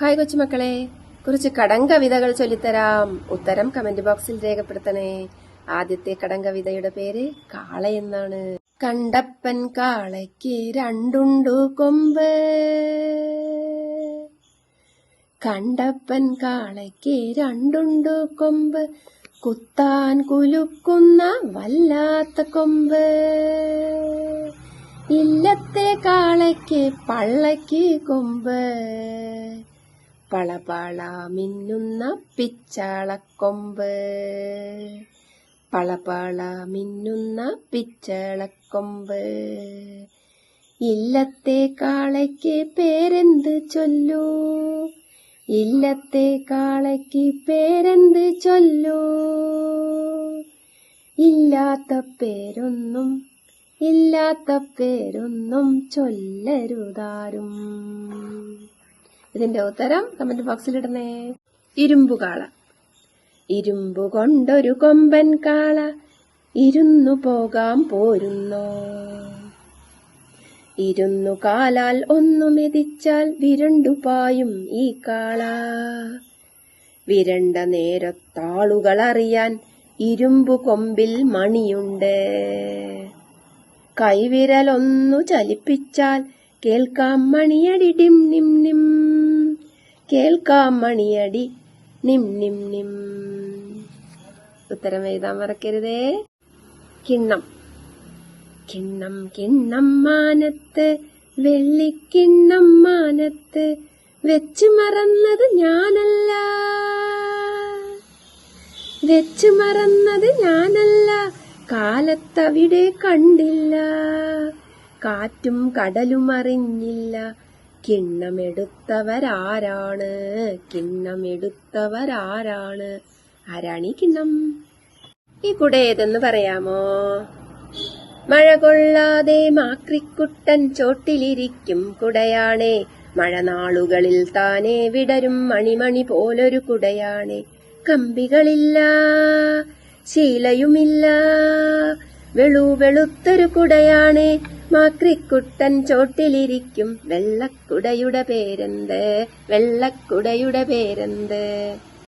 Hi കൊച്ചുമക്കളെ കുറച്ച് കടങ്കവിതകൾ ചൊല്ലിത്തരാം. ഉത്തരം comment ബോക്സിൽ രേഖപ്പെടുത്തണേ. ആദ്യത്തെ കടങ്കവിതയുടെ പേര് കാള എന്നാണ്. കണ്ടപ്പൻ കാളയ്ക്ക് രണ്ടുണ്ടു കൊമ്പ്. കണ്ടപ്പൻ കാളയ്ക്ക് രണ്ടുണ്ടു കൊമ്പ്. കുത്താൻ കുലുക്കുന്ന വല്ലാത്ത കൊമ്പ്. ഇല്ലത്തെ കാളയ്ക്ക് പള്ളയ്ക്ക് കൊമ്പ്. പളപള മിന്നുന്ന പിച്ചാളക്കൊമ്പ്. പളപള മിന്നുന്ന പിച്ചാളക്കൊമ്പ്. ഇല്ലത്തെ കാളയ്ക്ക് പേരെന്ത് ചൊല്ലൂ? ഇല്ലത്തെ കാളയ്ക്ക് പേരെന്ത് ചൊല്ലൂ? ഇല്ലാത്ത പേരൊന്നും ഇല്ലാത്ത പേരൊന്നും ചൊല്ലരുതാരും. ഇതിന്റെ ഉത്തരം കമന്റ് ബോക്സിൽ ഇടണേ. ഇരുമ്പുകാള. ഇരുമ്പു കൊണ്ടൊരു കൊമ്പൻ കാള. ഇരുന്നു പോകാൻ പോരുന്നു? ഇരുന്നു കാലാൽ ഒന്നു മെതിച്ചാൽ വിരണ്ടു പായും ഈ കാള. വിരണ്ട നേരത്താളുകൾ അറിയാൻ ഇരുമ്പു കൊമ്പിൽ മണിയുണ്ട്. കൈവിരലൊന്നു ചലിപ്പിച്ചാൽ കേൾക്കാം മണിയടി ഡിം നിം നിം. കേൾക്കാം മണിയടി നിം നിം നിം. ഉത്തരം എഴുതാൻ മറക്കരുതേ. കിണ്ണം. കിണ്ണം കിണ്ണം മാനത്ത് വെള്ളിക്കിണ്ണം മാനത്ത് വെച്ചു മറന്നത് ഞാനല്ല. വെച്ചു മറന്നത് ഞാനല്ല. കാലത്തവിടെ കണ്ടില്ല. കാറ്റും കടലും അറിഞ്ഞില്ല. കിണ്ണമെടുത്തവരാരാണ്? കിണ്ണമെടുത്തവരാരാണ്? ആരാണീ കിണ്ണം? ഈ കുട ഏതെന്ന് പറയാമോ? മഴ കൊള്ളാതെ മാക്രിക്കുട്ടൻ ചോട്ടിലിരിക്കും കുടയാണേ. മഴനാളുകളിൽ താനെ വിടരും മണിമണി പോലൊരു കുടയാണേ. കമ്പികളില്ല ശീലയുമില്ല വെളു വെളുത്തൊരു കുടയാണേ. മാക്രിക്കുട്ടൻ ചോട്ടിലിരിക്കും വെള്ളക്കുടയുടെ പേരെന്ത്? വെള്ളക്കുടയുടെ പേരെന്ത്?